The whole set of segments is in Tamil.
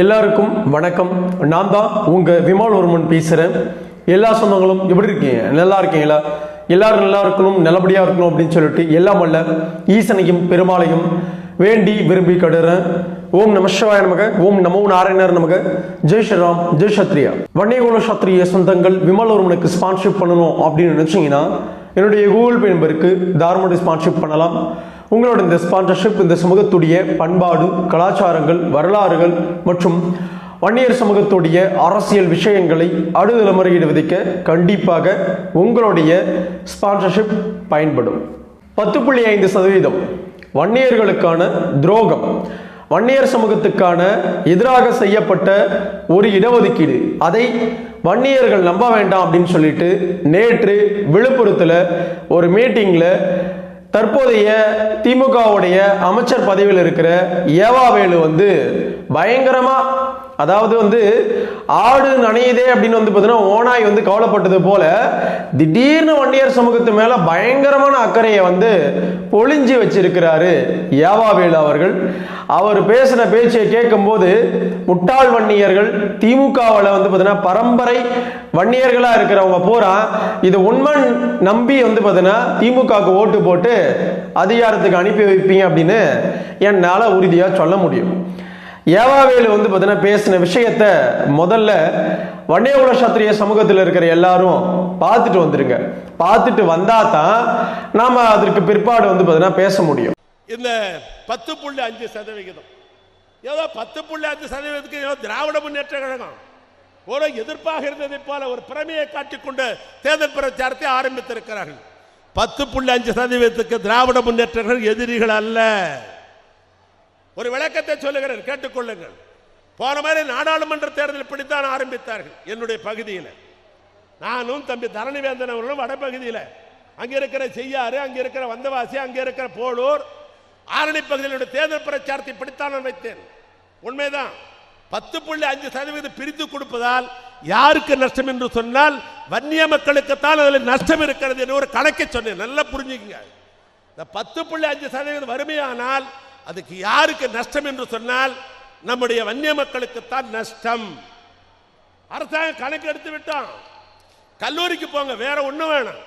எல்லாருக்கும் வணக்கம். நான் தான் உங்க விமானவர்மன் பேசுகிறேன் எல்லா சொந்தங்களும் எப்படி இருக்கீங்க? நல்லா இருக்கீங்களா? எல்லாரும் நல்லா இருக்கணும் நல்லபடியாக இருக்கணும் அப்படின்னு சொல்லிட்டு எல்லாம் அல்ல ஈசனையும் பெருமாளையும் வேண்டி விரும்பி கடுறேன். ஓம் நம சிவாய நமக ஓம் நமோ நாராயணர் நமக. ஜெய் ஸ்ரீராம் ஜெய் சத்ரியா. வன்னியகுல சத்ரிய சொந்தங்கள் விமலவர்மனுக்கு ஸ்பான்ஷிப் பண்ணணும் அப்படின்னு நினச்சிங்கன்னா என்னுடைய கூகுள் பே நம்பருக்கு தாராளமாக ஸ்பான்ஷிப் பண்ணலாம். உங்களோட இந்த ஸ்பான்சர்ஷிப் இந்த சமூகத்துடைய பண்பாடு கலாச்சாரங்கள் வரலாறுகள் மற்றும் வன்னியர் சமூகத்துடைய அரசியல் விஷயங்களை அடுதலைமுறையில் விதிக்க கண்டிப்பாக உங்களுடைய ஸ்பான்சர்ஷிப் பயன்படும். பத்து புள்ளி ஐந்து சதவீதம் வன்னியர்களுக்கான துரோகம். வன்னியர் சமூகத்துக்கான எதிராக செய்யப்பட்ட ஒரு இடஒதுக்கீடு. அதை வன்னியர்கள் நம்ப வேண்டாம் அப்படின்னு சொல்லிட்டு நேற்று விழுப்புரத்தில் ஒரு மீட்டிங்கில் தற்போதைய திமுகவுடைய அமைச்சர் பதவியில் இருக்கிற ஏவாவேலு வந்து பயங்கரமாக அதாவது வந்து ஆடு நனையுதே அப்படின்னு வந்து பார்த்தீங்கன்னா ஓனாய் வந்து கவலைப்பட்டது போல திடீர்னு வன்னியர் சமூகத்து மேல பயங்கரமான அக்கறையை வந்து பொழிஞ்சு வச்சிருக்கிறாரு ஏவாவேலு அவர்கள். அவர் பேசின பேச்சை கேட்கும்போது முட்டாள் வன்னியர்கள் திமுகவில் வந்து பார்த்தீங்கன்னா பரம்பரை வன்னியர்களாக இருக்கிறவங்க பூரா இது உண்மை நம்பி வந்து பார்த்தீங்கன்னா திமுகவுக்கு ஓட்டு போட்டு அதிகாரத்துக்கு அனுப்பி வைப்பீங்க அப்படின்னு என்னால் உறுதியாக சொல்ல முடியும். ஏவாவேலு வந்து பார்த்தீங்கன்னா பேசின விஷயத்த முதல்ல வண்டே உலக சாத்திரிய சமூகத்தில் இருக்கிற எல்லாரும் பார்த்துட்டு வந்துருங்க. பார்த்துட்டு வந்தா தான் நாம அதற்கு பிற்பாடு வந்து பார்த்தீங்கன்னா பேச முடியும். இந்த பத்து புள்ளி அஞ்சு சதவிகிதம். ஏதோ பத்து புள்ளி அஞ்சு சதவீதத்துக்கு ஏதோ திராவிட முன்னேற்ற கழகம். ஒரு எதிர்ப்பாக இருந்ததை போல ஒரு பிரமையை காட்டிக்கொண்டு தேர்தல் பிரச்சாரத்தை ஆரம்பித்திருக்கிறார்கள். பத்து புள்ளி அஞ்சு சதவீதத்துக்கு திராவிட முன்னேற்ற கழகம் எதிரிகள் அல்ல. ஒரு விளக்கத்தை சொல்லுகிறேன் கேட்டுக்கொள்ளுங்கள். போன மாதிரி நாடாளுமன்ற தேர்தல் இப்படித்தான் ஆரம்பித்தார்கள் என்னுடைய பகுதியில். நானும் தம்பி தரணிவேந்தன் அவர்களும் வடபகுதியில். அங்கே இருக்கிற செய்யாறு அங்கே இருக்கிற வந்தவாசி அங்கே இருக்கிற போலூர் ஆரணி பகுதியில் தேர்தல் பிரச்சாரத்தை இப்படித்தான் நான் வைத்தேன். உண்மைதான். பத்து புள்ளி அஞ்சு சதவீதம் பிரித்து கொடுப்பதால் யாருக்கு நஷ்டம் என்று சொன்னால் வன்னிய மக்களுக்குத்தான் அதில் நஷ்டம் இருக்கிறது என்று ஒரு கணக்கை சொன்னேன். நல்லா புரிஞ்சுக்கங்க. இந்த பத்து புள்ளி அஞ்சு சதவீதம் வறுமையானால் அதுக்கு யாருக்கு நஷ்டம் என்று சொன்னால் நம்முடைய வன்னிய மக்களுக்குத்தான் நஷ்டம். அரசாங்கம் கணக்கு எடுத்து விட்டோம் கல்லூரிக்கு போங்க வேற ஒன்றும் வேணாம்.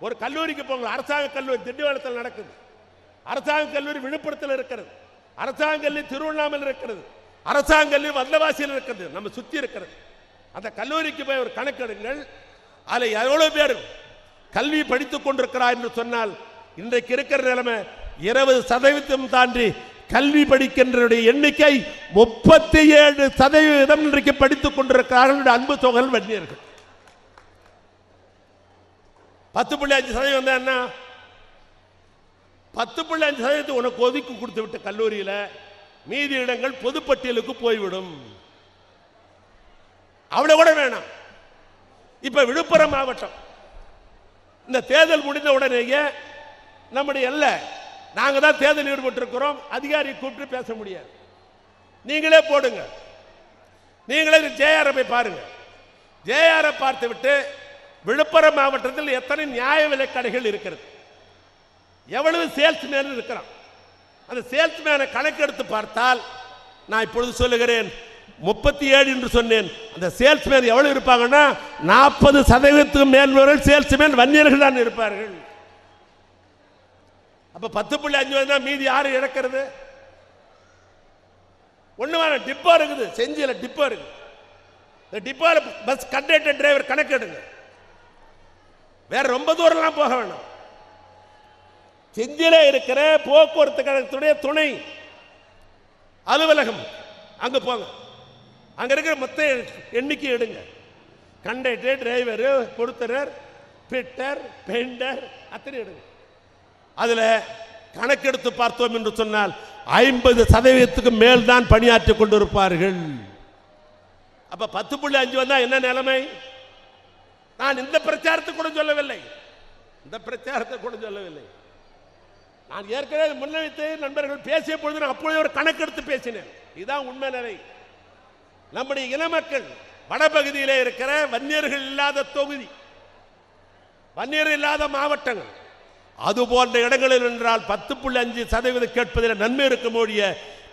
ஒரு கல்லூரிக்கு போங்க அரசாங்க கல்லூரி திண்டிவனத்தில் நடக்குது. அரசாங்க கல்லூரி விழுப்புரத்தில் இருக்கிறது. அரசாங்க கல்லூரி திருவண்ணாமலை இருக்கிறது. அரசாங்க கல்லூரி வல்லவாசியில் இருக்கிறது. நம்ம சுத்தி இருக்கிறது. அந்த கல்லூரிக்கு போய் ஒரு கணக்கெடுங்கள் அதில் எவ்வளவு பேர் கல்வி படித்துக் கொண்டிருக்கிறார் என்று சொன்னால் இன்றைக்கு இருக்கிற நிலைமை இருபது சதவீதம் தாண்டி கல்வி படிக்கின்றவருடைய எண்ணிக்கை முப்பத்தி ஏழு சதவீதம் இன்றைக்கு படித்துக் கொண்டிருக்கிறார்கள் அன்பு தொகல் வன்னியர்கள். பத்து புள்ளி அஞ்சு சதவீதம் தான் என்ன? பத்து புள்ளி அஞ்சு சதவீதத்தை உனக்கு ஒதுக்கி கொடுத்து விட்ட கல்லூரியில் மீதி இடங்கள் பொதுப்பட்டியலுக்கு போய்விடும். அவ்வளவு கூட வேணாம். இப்ப விழுப்புரம் மாவட்டம். இந்த தேர்தல் முடிந்த உடனேயே நம்முடைய எல்லை நாங்கள் தான் தேர்தல் ஈடுபட்டிருக்கிறோம். அதிகாரி கூப்பிட்டு பேச முடியாது. நீங்களே போடுங்க. நீங்களே ஜேஆரை போய் பாருங்க. ஜேஆரை பார்த்து விட்டு விழுப்புரம் மாவட்டத்தில் எத்தனை நியாய விலை கடைகள் இருக்கிறது? எவ்வளவு சேல்ஸ்மேன் இருக்கிறான்? அந்த சேல்ஸ்மேனை கணக்கெடுத்து பார்த்தால் நான் இப்பொழுது சொல்லுகிறேன் முப்பத்தி ஏழு என்று சொன்னேன். அந்த சேல்ஸ்மேன் எவ்வளவு இருப்பாங்கன்னா நாற்பது சதவீதத்துக்கு மேல் சேல்ஸ்மேன் வன்னியர்கள் தான் இருப்பார்கள். அப்ப பத்து புள்ளி அஞ்சு வந்தா மீதி யாரு இழக்கிறது ஒண்ணு வேணாம் டிப்போ இருக்குது. செஞ்சியில டிப்போ இருக்கு இந்த டிப்போல பஸ் கண்டக்டர் டிரைவர் கணக்கெடுங்க வேற ரொம்ப தூரம்லாம் போக வேணாம். செஞ்சியில இருக்கிற போக்குவரத்து கழகத்துடைய துணை அலுவலகம். அங்க போங்க. அங்க இருக்கிற மொத்த எண்ணிக்கை எடுங்க. கண்டக்டர் டிரைவர் பொருத்தரர் பிட்டர் பெயிண்டர் அத்தனை எடுங்க. அதில் கணக்கெடுத்து பார்த்தோம் என்று சொன்னால் ஐம்பது சதவீதத்துக்கு மேல் தான் பணியாற்றிக் கொண்டிருப்பார்கள். அப்ப பத்து புள்ளி அஞ்சு வந்தா என்ன நிலைமை? நான் இந்த பிரச்சாரத்தை கூட சொல்லவில்லை. இந்த பிரச்சாரத்தை கூட சொல்லவில்லை. நான் ஏற்கனவே முன்வைத்து நண்பர்கள் பேசிய பொழுது நான் அப்பொழுது ஒரு கணக்கெடுத்து பேசினேன். இதுதான் உண்மை நிலை. நம்முடைய இனமக்கள் வடபகுதியிலே இருக்கிற வன்னியர்கள் இல்லாத தொகுதி வன்னியர் இல்லாத மாவட்டங்கள் அது போன்ற இடங்களில் என்றால் பத்து புள்ளி அஞ்சு சதவீதம் கேட்பதில் நன்மை இருக்க முடிய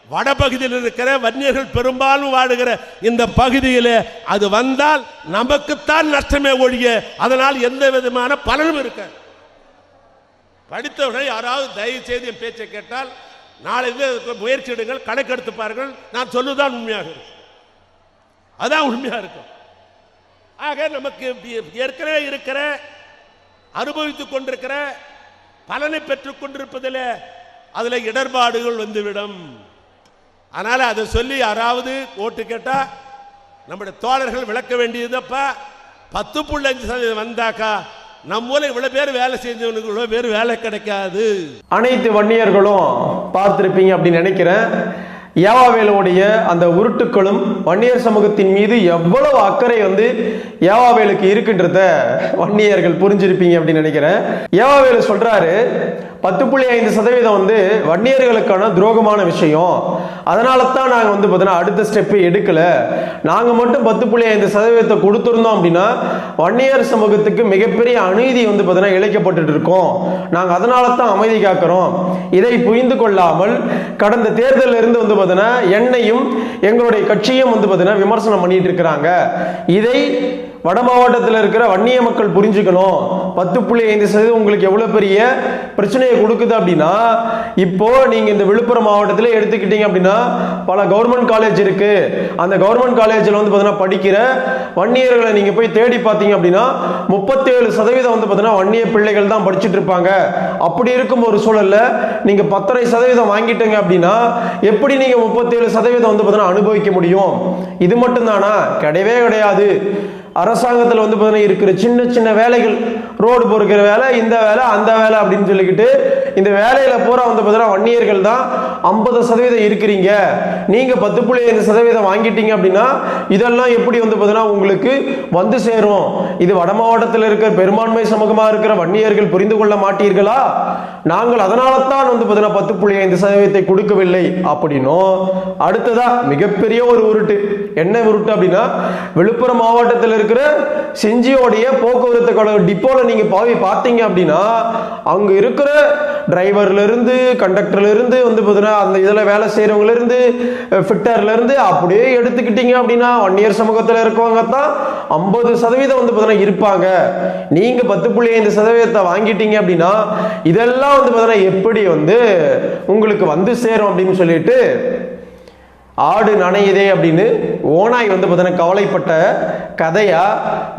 வடபகுதியில் இருக்கிற வன்னியர்கள் பெரும்பாலும் வாடுகிற இந்த பகுதியில் அது வந்தால் நமக்குத்தான் நஷ்டமே ஒழிய அதனால் எந்த விதமான பலனும் இருக்க படித்தவர்கள் யாராவது தயவு செய்து என் பேச்சை கேட்டால் நாளை முயற்சி எடுங்கள் கணக்கெடுத்து பாருங்கள் நான் சொல்லுதான் உண்மையாக இருக்கும். அதான் உண்மையாக இருக்கும். ஆக நமக்கு ஏற்கனவே இருக்கிற அனுபவித்துக் கொண்டிருக்கிற பலனை பெற்றுக் கொண்டிருப்பதில் அதுல இடர்பாடுகள் வந்துவிடும். அதனால அதை சொல்லி யாராவது ஓட்டு கேட்டா நம்முடைய தோழர்கள் விளக்க வேண்டியதப்பா பத்து புள்ளி அஞ்சு சதவீதம் வந்தாக்கா நம்ம ஊர்ல இவ்வளவு பேர் வேலை செஞ்சவனுக்கு இவ்வளவு பேர் வேலை கிடைக்காது. அனைத்து வன்னியர்களும் பார்த்துருப்பீங்க அப்படின்னு நினைக்கிறேன். ஏவாவேலுடைய அந்த உருட்டுக்களும் வன்னியர் சமூகத்தின் மீது எவ்வளவு அக்கறை வந்து ஏவாவேலுக்கு இருக்கின்றத வன்னியர்கள் புரிஞ்சிருப்பீங்க அப்படின்னு நினைக்கிறேன். ஏவாவேலு சொல்றாரு பத்து புள்ளி ஐந்து சதவீதம் வந்து வன்னியர்களுக்கான துரோகமான விஷயம். அதனால தான் நாங்கள் வந்து பார்த்தீங்கன்னா அடுத்த ஸ்டெப்பு எடுக்கலை. நாங்கள் மட்டும் பத்து புள்ளி ஐந்து சதவீதத்தை கொடுத்துருந்தோம் அப்படின்னா வன்னியர் சமூகத்துக்கு மிகப்பெரிய அநீதி வந்து பார்த்தீங்கன்னா இழைக்கப்பட்டுட்டு இருக்கோம். நாங்கள் அதனால தான் அமைதி காக்கிறோம். இதை புரிந்து கொள்ளாமல் கடந்த தேர்தலில் இருந்து வந்து பார்த்தீங்கன்னா என்னையும் எங்களுடைய கட்சியும் வந்து பார்த்தீங்கன்னா விமர்சனம் பண்ணிட்டு இருக்கிறாங்க. இதை வட மாவட்டத்தில் இருக்கிற வன்னிய மக்கள் புரிஞ்சுக்கணும். பத்து புள்ளி ஐந்து சதவீதம் உங்களுக்கு எவ்வளோ பெரிய பிரச்சனையை கொடுக்குது அப்படின்னா இப்போ நீங்க இந்த விழுப்புரம் மாவட்டத்தில் எடுத்துக்கிட்டீங்க அப்படின்னா பல கவர்மெண்ட் காலேஜ் இருக்கு. அந்த கவர்மெண்ட் காலேஜில் வந்து பார்த்தீங்கன்னா படிக்கிற வன்னியர்களை நீங்க போய் தேடி பார்த்தீங்க அப்படின்னா முப்பத்தேழு சதவீதம் வந்து பார்த்தீங்கன்னா வன்னிய பிள்ளைகள் தான் படிச்சுட்டு இருப்பாங்க. அப்படி இருக்கும் ஒரு சூழல்ல நீங்க பத்தரை சதவீதம் வாங்கிட்டீங்க அப்படின்னா எப்படி நீங்க முப்பத்தேழு சதவீதம் வந்து பார்த்தீங்கன்னா அனுபவிக்க முடியும்? இது மட்டும்தானா? கிடையவே கிடையாது. அரசாங்கத்தில் வந்து பார்த்தீங்கன்னா இருக்கிற சின்ன சின்ன வேலைகள் ரோடு பொறுக்கிற வேலை இந்த வேலை அந்த வேலை அப்படின்னு சொல்லிக்கிட்டு இந்த வேலையில பூரா வந்து பார்த்தீங்கன்னா வன்னியர்கள் தான் ஐம்பது சதவீதம் இருக்கிறீங்க. நீங்க பத்து புள்ளி ஐந்து சதவீதம் வாங்கிட்டீங்க அப்படின்னா இதெல்லாம் எப்படி வந்து பார்த்தீங்கன்னா உங்களுக்கு வந்து சேரும்? இது வட மாவட்டத்தில் இருக்கிற பெரும்பான்மை சமூகமாக இருக்கிற வன்னியர்கள் புரிந்து கொள்ள மாட்டீர்களா? நாங்கள் அதனால தான் வந்து பார்த்தீங்கன்னா பத்து புள்ளி ஐந்து சதவீதத்தை கொடுக்கவில்லை அப்படின்னும் அடுத்ததா மிகப்பெரிய ஒரு உருட்டு. என்ன உருட்டு அப்படின்னா விழுப்புரம் மாவட்டத்தில் இருக்கிற செஞ்சியோடைய போக்குவரத்து கழக டிப்போல நீங்க போய் பார்த்தீங்க அப்படின்னா அங்க இருக்கிற டிரைவர்ல இருந்து கண்டக்டர்ல இருந்து வந்து பார்த்தீங்கன்னா அந்த இதில் வேலை செய்யறவங்கல இருந்து ஃபிட்டர்ல இருந்து அப்படியே எடுத்துக்கிட்டீங்க அப்படின்னா ஒன் இயர் சமூகத்தில் இருக்கவங்க தான் ஐம்பது சதவீதம் வந்து பார்த்தீங்கன்னா இருப்பாங்க. நீங்க பத்து புள்ளி ஐந்து சதவீதத்தை வாங்கிட்டீங்க அப்படின்னா இதெல்லாம் வந்து பார்த்தீங்கன்னா எப்படி வந்து உங்களுக்கு வந்து சேரும் அப்படின்னு சொல்லிட்டு ஆடு நனையுதே அப்படின்னு ஓனாய் வந்து பார்த்தீங்கன்னா கவலைப்பட்ட கதையா?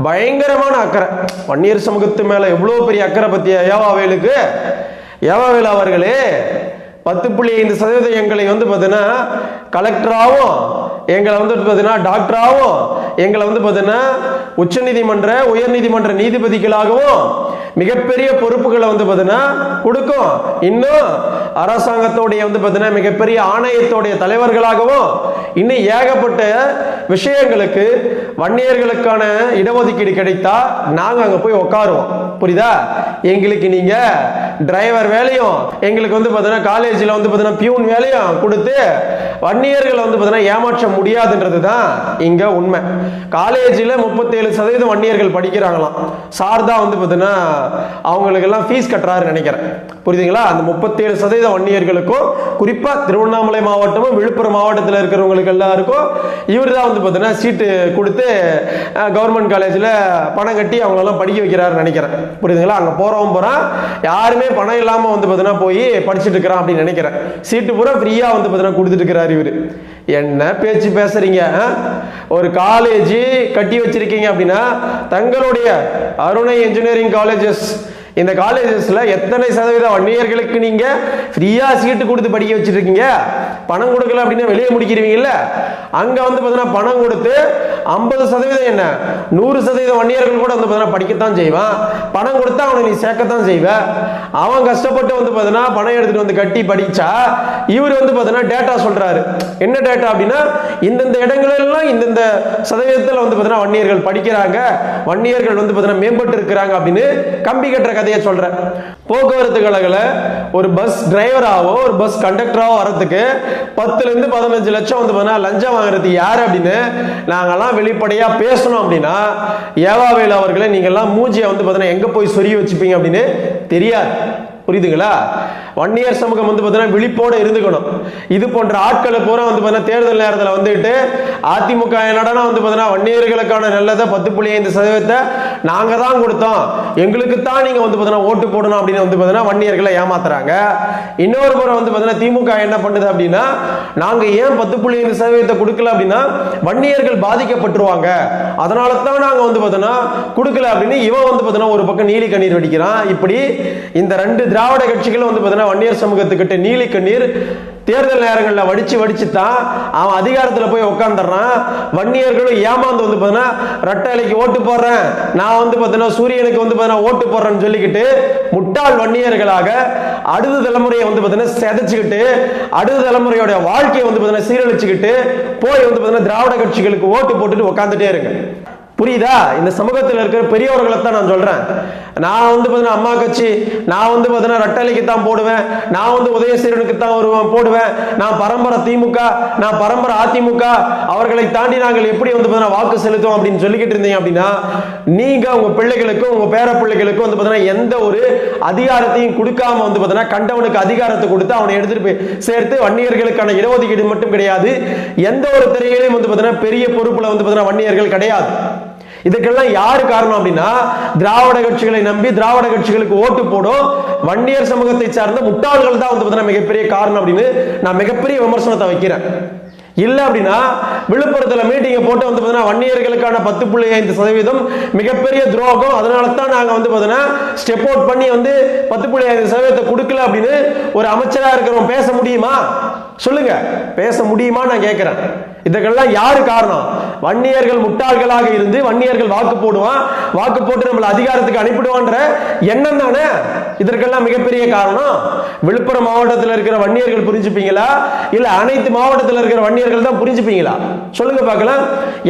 பயங்கரமான அக்கறை. வன்னியர் சமூகத்து மேல எவ்வளவு பெரிய அக்கறை பற்றிய ஏவாவேலுக்கு ஏவாவேலு அவர்களே பத்து புள்ளி ஐந்து சதவீதம் எங்களை வந்து பார்த்தீங்கன்னா கலெக்டராகவும் எங்களை வந்து பார்த்தீங்கன்னா டாக்டராகவும் எங்களை வந்து பார்த்தீங்கன்னா உச்சநீதிமன்ற உயர்நீதிமன்ற நீதிபதிகளாகவும் மிகப்பெரிய பொறுப்புகளை வந்து பார்த்தீங்கன்னா கொடுக்கும். இன்னும் அரசாங்கத்தோடைய வந்து பார்த்தீங்கன்னா மிகப்பெரிய ஆணையத்தோடைய தலைவர்களாகவும் இன்னும் ஏகப்பட்ட விஷயங்களுக்கு வன்னியர்களுக்கான இடஒதுக்கீடு கிடைத்தா நாங்கள் அங்கே போய் உட்காருவோம் புரியுதா? எங்களுக்கு நீங்க டிரைவர் வேலையும் எங்களுக்கு வந்து பார்த்தீங்கன்னா காலேஜில் வந்து பார்த்தீங்கன்னா பியூன் வேலையும் கொடுத்து வன்னியர்களை வந்து பார்த்தீங்கன்னா ஏமாற்ற முடியாதுன்றது தான் இங்க உண்மை. காலேஜில் முப்பத்தேழு சதவீதம் வன்னியர்கள் படிக்கிறாங்களாம். சார் தான் வந்து பார்த்தீங்கன்னா அவங்களுக்கெல்லாம் ஃபீஸ் கட்டுறாருன்னு நினைக்கிறேன். புரியுதுங்களா? அந்த முப்பத்தேழு சதவீதம் வன்னியர்களுக்கும் குறிப்பாக திருவண்ணாமலை மாவட்டமும் விழுப்புரம் மாவட்டத்தில் இருக்கிறவங்களுக்கு எல்லாருக்கும் இவர் தான் வந்து பார்த்தீங்கன்னா சீட்டு கொடுத்து கவர்மெண்ட் காலேஜில் பணம் கட்டி அவங்களெல்லாம் படிக்க வைக்கிறாருன்னு நினைக்கிறேன். புரியுதுங்களா? அங்கே போகிறவன் போகிறான் யாருமே பணம் இல்லாமல் வந்து பார்த்தீங்கன்னா போய் படிச்சுட்டு இருக்கிறான் அப்படின்னு நினைக்கிறேன். சீட்டு பூரா ஃப்ரீயாக வந்து பார்த்தீங்கன்னா கொடுத்துட்டு இருக்கிறார் இவர். என்ன பேச்சு பேசுறீங்க ஒரு காலேஜ் கட்டி வச்சிருக்கீங்க அப்படின்னா தங்களுடைய அருணை இன்ஜினியரிங் காலேஜஸ் இந்த காலேஜஸ்ல எத்தனை சதவீதம் வன்னியர்களுக்கு நீங்க ஃப்ரீயா சீட்டு கொடுத்து படிக்க வச்சிருக்கீங்க? பணம் கொடுக்கல அப்படின்னா வெளியே முடிக்கிறீங்கல்ல? அங்க வந்து பார்த்தீங்கன்னா பணம் கொடுத்து ஐம்பது சதவீதம் என்ன? நூறு சதவீதம் வன்னியர்கள் கூட வந்து பார்த்தீங்கன்னா படிக்கத்தான் செய்வான் பணம் கொடுத்தா அவனை நீ சேர்க்கத்தான் செய்வ. அவன் கஷ்டப்பட்டு வந்து பார்த்தீங்கன்னா பணம் எடுத்துட்டு வந்து கட்டி படிச்சா இவர் வந்து பார்த்தீங்கன்னா டேட்டா சொல்றாரு. என்ன டேட்டா அப்படின்னா இந்தந்த இடங்களெல்லாம் இந்தந்த சதவீதத்தில் வந்து பார்த்தீங்கன்னா வன்னியர்கள் படிக்கிறாங்க. வன்னியர்கள் வந்து பார்த்தீங்கன்னா மேம்பட்டு இருக்கிறாங்க அப்படின்னு கம்பி கட்டுற கதையை சொல்றேன். போக்குவரத்து கழகத்தில் ஒரு பஸ் டிரைவராகவோ ஒரு பஸ் கண்டக்டராகவோ வரத்துக்கு பத்துலேருந்து பதினஞ்சு லட்சம் வந்து பார்த்தீங்கன்னா லஞ்சம் வாங்குறது யார் அப்படின்னு நாங்கள்லாம் வெளிப்படையாக பேசணும் அப்படின்னா ஏவாவேல் அவர்களை நீங்கள்லாம் மூஞ்சியை வந்து பார்த்தீங்கன்னா எங்கே போய் சொரிய வச்சுப்பீங்க அப்படின்னு தெரியாது. புரியுதுங்களா? வன்னியர் சமூகம் வந்து பார்த்தீங்கன்னா விழிப்போடு இருந்துக்கணும். இது போன்ற ஆட்களை பூரா வந்து பார்த்தீங்கன்னா தேர்தல் நேரத்தில் வந்துட்டு அதிமுக என்னடனா வந்து பார்த்தீங்கன்னா வன்னியர்களுக்கான நல்லதை பத்து புள்ளி ஐந்து சதவீதத்தை நாங்கள் தான் கொடுத்தோம். எங்களுக்கு தான் நீங்கள் வந்து பார்த்தீங்கன்னா ஓட்டு போடணும் அப்படின்னு வந்து பார்த்தீங்கன்னா வன்னியர்களை ஏமாத்துறாங்க. இன்னொரு முறை வந்து பார்த்தீங்கன்னா திமுக என்ன பண்ணுது அப்படின்னா நாங்கள் ஏன் பத்து புள்ளி ஐந்து சதவீதத்தை கொடுக்கல அப்படின்னா வன்னியர்கள் பாதிக்கப்பட்டுருவாங்க. அதனால தான் நாங்கள் வந்து பார்த்தோன்னா கொடுக்கல அப்படின்னு இவன் வந்து பார்த்தோன்னா ஒரு பக்கம் நீலி கண்ணீர் வெடிக்கிறான். இப்படி இந்த ரெண்டு திராவிட கட்சிகளும் வந்து பார்த்தோன்னா வன்னியர் சமூகத்துக்கிட்ட நீலி கண்ணீர் தேர்தல் நேரங்களில் வடிச்சு வடிச்சு தான் அவன் அதிகாரத்தில் போய் உட்காந்துடுறான் வன்னியர்களும் ஏமாந்து வந்து பார்த்தீங்கன்னா ரெட்டலைக்கு ஓட்டு போடுறேன். நான் வந்து பார்த்தீங்கன்னா சூரியனுக்கு வந்து பார்த்தீங்கன்னா ஓட்டு போடுறேன்னு சொல்லிக்கிட்டு முட்டாள் வன்னியர்களாக அடுத்த தலைமுறையை வந்து பார்த்தீங்கன்னா செதைச்சுக்கிட்டு அடுத்த தலைமுறையோட வாழ்க்கையை வந்து பார்த்தீங்கன்னா சீரழிச்சுக்கிட்டு போய் வந்து பார்த்தீங்கன்னா திராவிட கட்சிகளுக்கு ஓட்டு போட்டுட்டு உட்காந்துட்டே இருங்க. புரியுதா? இந்த சமூகத்தில் இருக்கிற பெரியவர்களை தான் நான் சொல்றேன். நான் வந்து பார்த்தீங்கன்னா அம்மா கட்சி நான் வந்து பார்த்தீங்கன்னா ரெட்டலைக்கு தான் போடுவேன். நான் வந்து உதயசீரனுக்கு தான் வருவேன் போடுவேன். நான் பரம்பரை திமுக நான் பரம்பரை அதிமுக அவர்களை தாண்டி நாங்கள் எப்படி வந்து பார்த்தீங்கன்னா வாக்கு செலுத்துவோம் அப்படின்னு சொல்லிக்கிட்டு இருந்தீங்க அப்படின்னா நீங்க உங்க பிள்ளைகளுக்கும் உங்க பேர பிள்ளைகளுக்கும் வந்து பார்த்தீங்கன்னா எந்த ஒரு அதிகாரத்தையும் கொடுக்காம வந்து பார்த்தீங்கன்னா கண்டவனுக்கு அதிகாரத்தை கொடுத்து அவனை எடுத்துட்டு போய் சேர்த்து வன்னியர்களுக்கான இடஒதுக்கீடு மட்டும் கிடையாது. எந்த ஒரு துறையிலையும் வந்து பார்த்தீங்கன்னா பெரிய பொறுப்புல வந்து பார்த்தீங்கன்னா வன்னியர்கள் கிடையாது. இதுக்கெல்லாம் யாரு காரணம் அப்படின்னா திராவிட கட்சிகளை நம்பி திராவிட கட்சிகளுக்கு ஓட்டு போடும் வன்னியர் சமூகத்தை சார்ந்த முட்டாள்கள் தான் வந்து பார்த்தீங்கன்னா மிகப்பெரிய காரணம் அப்படின்னு நான் மிகப்பெரிய விமர்சனத்தை வைக்கிறேன். இல்ல அப்படின்னா விழுப்புரத்துல மீட்டிங்கை போட்டு வந்து பார்த்தீங்கன்னா வன்னியர்களுக்கான பத்து புள்ளி ஐந்து சதவீதம் மிகப்பெரிய துரோகம். அதனால தான் நாங்க வந்து பார்த்தீங்கன்னா ஸ்டெப் அவுட் பண்ணி வந்து பத்து புள்ளி ஐந்து சதவீதத்தை கொடுக்கல அப்படின்னு ஒரு அமைச்சரா இருக்கிறோம் பேச முடியுமா? சொல்லுங்க. பேச முடியுமா நான் கேட்கிறேன் இதுக்கெல்லாம் யாரு காரணம்? வன்னியர்கள் முட்டாள்களாக இருந்து வன்னியர்கள் வாக்கு போடுவான். வாக்கு போட்டு நம்மளை அதிகாரத்துக்கு அனுப்பிடுவான்ற எண்ணம் தானே? இதற்கெல்லாம் மிகப்பெரிய காரணம். விழுப்புரம் மாவட்டத்தில் இருக்கிற வன்னியர்கள் புரிஞ்சுப்பீங்களா? இல்ல அனைத்து மாவட்டத்தில் இருக்கிற வன்னியர்கள் தான் புரிஞ்சுப்பீங்களா? சொல்லுங்க பார்க்கலாம்.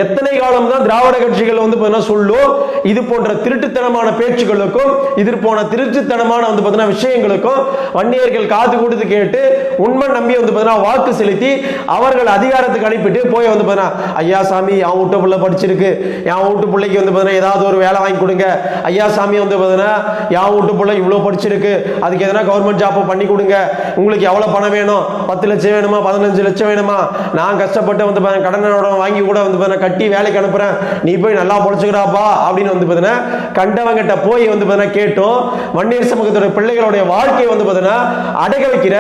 எத்தனை காலம் தான் திராவிட கட்சிகள் வந்து சொல்லும் இது போன்ற திருட்டுத்தனமான பேச்சுக்களுக்கும் இது போன திருட்டுத்தனமான வந்து பார்த்தீங்கன்னா விஷயங்களுக்கும் வன்னியர்கள் காது கொடுத்து கேட்டு உண்மை நம்பி வந்து பார்த்தீங்கன்னா வாக்கு செலுத்தி அவர்கள் அதிகாரத்துக்கு அனுப்பிட்டு போய் வந்து பார்த்தீங்கன்னா ஐயா சாமி என் வீட்டு பிள்ளை படிச்சிருக்கு. என் வீட்டு பிள்ளைக்கு வந்து பார்த்தீங்கன்னா ஏதாவது ஒரு வேலை வாங்கி கொடுங்க. ஐயா சாமி வந்து பார்த்தீங்கன்னா என் வீட்டு பிள்ளை இவ்வளோ படிச்சிருக்கு. அதுக்கு எதனா கவர்மெண்ட் ஜாப் பண்ணி கொடுங்க. உங்களுக்கு எவ்வளோ பணம் வேணும்? பத்து லட்சம் வேணுமா? பதினஞ்சு லட்சம் வேணுமா? நான் கஷ்டப்பட்டு வந்து பார்த்தீங்கன்னா கடனோட வாங்கி கூட வந்து பார்த்தீங்கன்னா கட்டி வேலைக்கு அனுப்புறேன். நீ போய் நல்லா படிச்சுக்கிறாப்பா அப்படின்னு வந்து பார்த்தீங்கன்னா கண்டவங்கிட்ட போய் வந்து பார்த்தீங்கன்னா கேட்டும். வன்னியர் சமூகத்தோட பிள்ளைகளுடைய வாழ்க்கையை வந்து பார்த்தீங்கன்னா அடக வைக்கிற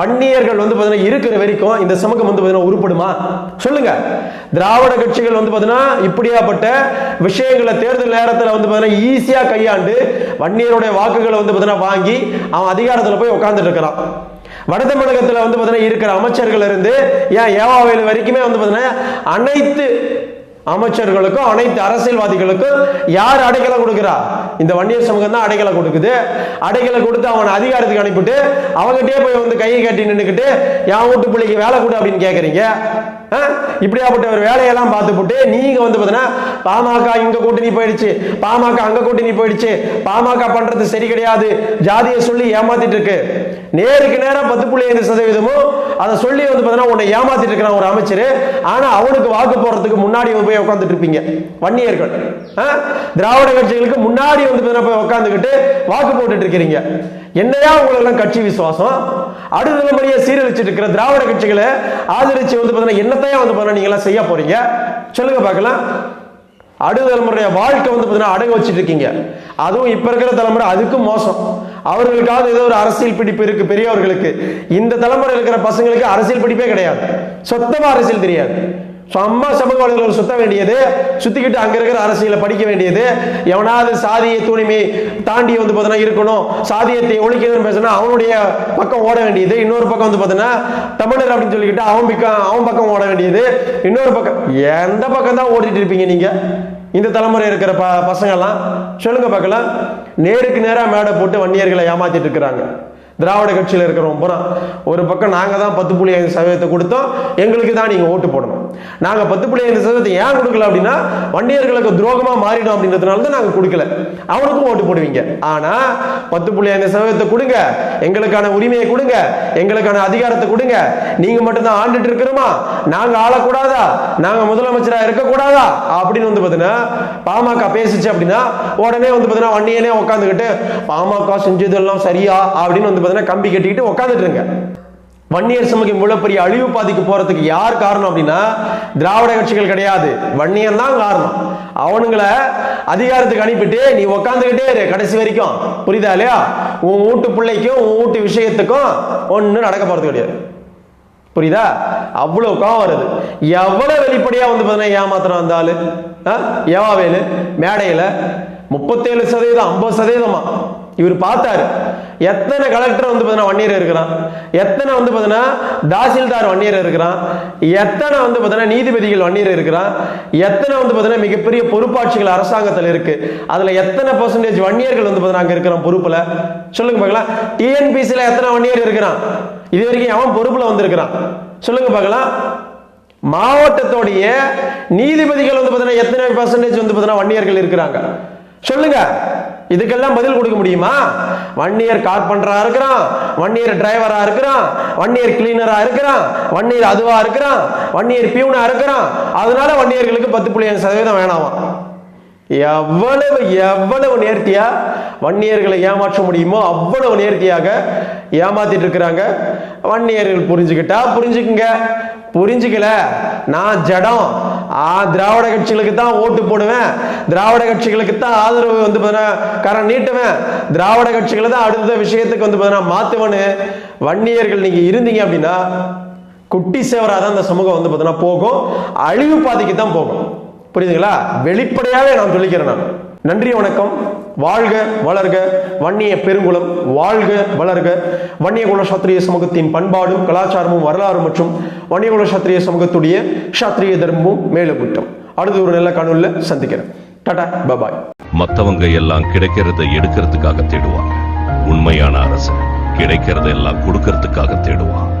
வன்னியர்கள் வந்து பார்த்தீங்கன்னா இருக்கிற வரைக்கும் இந்த சமூகம் வந்து பார்த்தீங்கன்னா உருப்படுமா? சொல்லுங்க. திராவிட கட்சிகள் வந்து பார்த்தீங்கன்னா இப்படியாப்பட்ட விஷயங்களை தேர்தல் நேரத்தில் வந்து பார்த்தீங்கன்னா ஈஸியாக கையாண்டு வன்னியருடைய வாக்குகளை வந்து பார்த்தீங்கன்னா வாங்கி அவன் அதிகாரத்தில் போய் உட்கார்ந்துட்டு இருக்கிறான். வட தமிழகத்தில் வந்து பார்த்தீங்கன்னா இருக்கிற அமைச்சர்கள் இருந்து ஏன் ஏவாவேலு வரைக்குமே வந்து பார்த்தீங்கன்னா அனைத்து அமைச்சர்களுக்கும் அனைத்து அரசியல்வாதிகளுக்கும் யார் அடைக்கலம் கொடுக்கிறா? இந்த வன்னியர் சமூகம் தான் அடைக்கலம் கொடுக்குது. அடைக்கலை கொடுத்து அவனை அதிகாரத்துக்கு அனுப்பிட்டு அவங்ககிட்டயே போய் வந்து கையை கட்டி நின்றுக்கிட்டு என் வீட்டு பிள்ளைக்கு வேலை கொடு அப்படின்னு கேட்குறீங்க இப்படியாப்பட்ட ஒரு வேலையெல்லாம் பார்த்துப்புட்டு நீங்க வந்து பார்த்தீங்கன்னா பாமக இங்க கூட்டணி போயிடுச்சு. பாமக அங்க கூட்டணி போயிடுச்சு. பாமக பண்றது சரி கிடையாது. ஜாதியை சொல்லி ஏமாத்திட்டு இருக்கு. நேருக்கு நேரம் பத்து புள்ளி ஐந்து சதவீதமும் அதை சொல்லி வந்து பார்த்தீங்கன்னா உன்னை ஏமாத்திட்டு இருக்கிறான் ஒரு அமைச்சர். ஆனால் அவனுக்கு வாக்கு போடுறதுக்கு முன்னாடி போய் உட்காந்துட்டு இருப்பீங்க. வன்னியர்கள். ஆ? திராவிட கட்சிகளுக்கு முன்னாடி வந்து பார்த்தீங்கன்னா போய் உட்காந்துக்கிட்டு வாக்கு போட்டுட்டு இருக்கிறீங்க. என்னையா உங்களெல்லாம் கட்சி விசுவாசம்? அடுத்த தலைமுறையை சீரழிச்சிட்டு இருக்கிற திராவிட கட்சிகளை ஆதரிச்சு வந்து பார்த்தீங்கன்னா என்னத்தையா வந்து பார்த்தீங்கன்னா நீங்களாம் செய்ய போறீங்க? சொல்லுங்க பார்க்கலாம். அடுத்த தலைமுறைய வாழ்க்கை வந்து பார்த்தீங்கன்னா அடகு வச்சிட்டு இருக்கீங்க அதுவும் இப்ப இருக்கிற தலைமுறை அதுக்கும் மோசம். அவர்களுக்காவது ஏதோ ஒரு அரசியல் பிடிப்பு இருக்கு பெரியவர்களுக்கு. இந்த தலைமுறை இருக்கிற பசங்களுக்கு அரசியல் பிடிப்பே கிடையாது. சொத்தமா அரசியல் தெரியாது. சும்மா சமூக வலைதளங்கள் சுத்த வேண்டியது சுத்திக்கிட்டு அங்க இருக்கிற அரசியலை படிக்க வேண்டியது. எவனாவது சாதிய தூய்மை தாண்டி வந்து பார்த்தீங்கன்னா இருக்கணும். சாதியத்தை ஒழிக்கணும்னு பேசினா அவனுடைய பக்கம் ஓட வேண்டியது. இன்னொரு பக்கம் வந்து பார்த்தீங்கன்னா தமிழர் அப்படின்னு சொல்லிக்கிட்டு அவன் பக்கம் அவன் பக்கம் ஓட வேண்டியது. இன்னொரு பக்கம் எந்த பக்கம் தான் ஓடிட்டு இருப்பீங்க நீங்க? இந்த தலைமுறை இருக்கிற ப பசங்கெல்லாம் சொல்லுங்க பார்க்கலாம். நேருக்கு நேரா மேடை போட்டு வன்னியர்களை ஏமாத்திட்டு இருக்கிறாங்க. திராவிட கட்சியில் இருக்கிறவங்க பூரா. ஒரு பக்கம் நாங்க தான் பத்து புள்ளி ஐந்து சதவீதத்தை கொடுத்தோம். எங்களுக்கு தான் நீங்க ஓட்டு போடணும். நாங்க பத்து புள்ளி ஐந்து சதவீதத்தை ஏன் கொடுக்கல அப்படின்னா வன்னியர்களுக்கு துரோகமா மாறிடும் அப்படின்றதுனால தான் நாங்க கொடுக்கல. அவனுக்கும் ஓட்டு போடுவீங்க. ஆனா பத்து புள்ளி ஐந்து சதவீதத்தை கொடுங்க. எங்களுக்கான உரிமையை கொடுங்க. எங்களுக்கான அதிகாரத்தை கொடுங்க. நீங்க மட்டும்தான் ஆண்டுட்டு இருக்கிறோமா? நாங்க ஆளக்கூடாதா? நாங்க முதலமைச்சராக இருக்கக்கூடாதா? அப்படின்னு வந்து பாத்தீங்கன்னா பாமக பேசிச்சு அப்படின்னா உடனே வந்து பாத்தீங்கன்னா வன்னியனே உட்காந்துக்கிட்டு பாமக செஞ்சதெல்லாம் சரியா அப்படின்னு வந்து பாத்தீங்கன்னா கம்பி கட்டிக்கிட்டு உட்காந்துட்டு இருங்க. வன்னியர் சமூகம் இவ்வளவு பெரிய அழிவு பாதிக்கு போறதுக்கு யார் காரணம் அப்படின்னா திராவிட கட்சிகள் கிடையாது. வன்னியன் தான் காரணம். அவனுங்களை அதிகாரத்துக்கு அனுப்பிட்டு நீ உக்காந்துக்கிட்டே இரு கடைசி வரைக்கும். புரியுதா இல்லையா? உன் வீட்டு பிள்ளைக்கும் உன் வீட்டு விஷயத்துக்கும் ஒன்றும் நடக்க போறது கிடையாது. புரியுதா? அவ்வளவு கோவம் வருது. எவ்வளவு வெளிப்படையா வந்து பார்த்தீங்கன்னா ஏமாத்திரம் வந்த ஆ? ஏவாவேலு மேடையில முப்பத்தேழு சதவீதம் ஐம்பது சதவீதமா? இவர் பார்த்தாரு. எத்தனை கலெக்டர் வந்து பார்த்தீங்கன்னா வன்னியர் இருக்கிறான்? எத்தனை வந்து பார்த்தீங்கன்னா தாசில்தார் வன்னியர் இருக்கிறான்? எத்தனை வந்து பார்த்தீங்கன்னா நீதிபதிகள் வன்னியர் இருக்கிறான்? எத்தனை வந்து பார்த்தீங்கன்னா மிகப்பெரிய பொறுப்பாட்சிகள் அரசாங்கத்தில் இருக்கு? அதுல எத்தனை பர்சன்டேஜ் வன்னியர்கள் வந்து பார்த்தீங்கன்னா அங்க இருக்கிறான் பொறுப்புல? சொல்லுங்க பார்க்கலாம். டிஎன்பிசியில் எத்தனை வன்னியர் இருக்கிறான்? இது வரைக்கும் அவன் பொறுப்புல வந்திருக்கிறான். சொல்லுங்க பார்க்கலாம். மாவட்டத்தோடைய நீதிபதிகள் வந்து பார்த்தீங்கன்னா எத்தனை பர்சன்டேஜ் வந்து பார்த்தீங்கன்னா வன்னியர்கள் இருக்கிறாங்க? சொல்லுங்க. இதுக்கெல்லாம் பதில் கொடுக்க முடியுமா? வன்னியர் கார்பெண்டரா இருக்கிறான் வன்னியர் டிரைவரா இருக்கிறான் வன்னியர் கிளீனரா இருக்கிறான் வன்னியர் அதுவா இருக்கிறான் வன்னியர் பியூனா இருக்கிறான். அதனால வன்னியர்களுக்கு பத்து புள்ளி அஞ்சு சதவீதம் வேணாமா? எவ்வளவு எவ்வளவு நேர்த்தியா வன்னியர்களை ஏமாற்ற முடியுமோ அவ்வளவு நேர்த்தியாக ஏமாத்திட்டு இருக்கிறாங்க. வன்னியர்கள் புரிஞ்சுக்கிட்டா புரிஞ்சுக்குங்க. புரிஞ்சுக்கல. நான் ஜடம். திராவிட கட்சிகளுக்கு தான் ஓட்டு போடுவேன். திராவிட கட்சிகளுக்கு தான் ஆதரவு வந்து கரம் நீட்டுவேன். திராவிட கட்சிகளை தான் அடுத்த விஷயத்துக்கு வந்து பார்த்தீங்கன்னா மாத்துவேன்னு வன்னியர்கள் நீங்க இருந்தீங்க அப்படின்னா குட்டி சேவரா தான் இந்த சமூகம் வந்து பார்த்தீங்கன்னா போகும். அழிவு பாதைக்கு தான் போகும். புரியுதுங்களா? வெளிப்படையாவே நான் சொல்லிக்கிறேன் நான். நன்றி வணக்கம். வாழ்க வளர்க. வன்னிய பெருங்குளம் வாழ்க வளர்க. வன்னியகுல சத்திரிய சமூகத்தின் பண்பாடும் கலாச்சாரமும் வரலாறு மற்றும் வன்னியகுல சாத்திரிய சமூகத்துடைய சாத்திரிய தர்மமும் மேலுகுட்டம் அடுத்து ஒரு நல்ல காணொலியில் சந்திக்கிறேன். Tata bye bye. மத்தவங்க எல்லாம் கிடைக்கிறத எடுக்கிறதுக்காக தேடுவாங்க. உண்மையான அரசு கிடைக்கிறத எல்லாம் கொடுக்கறதுக்காக தேடுவான்.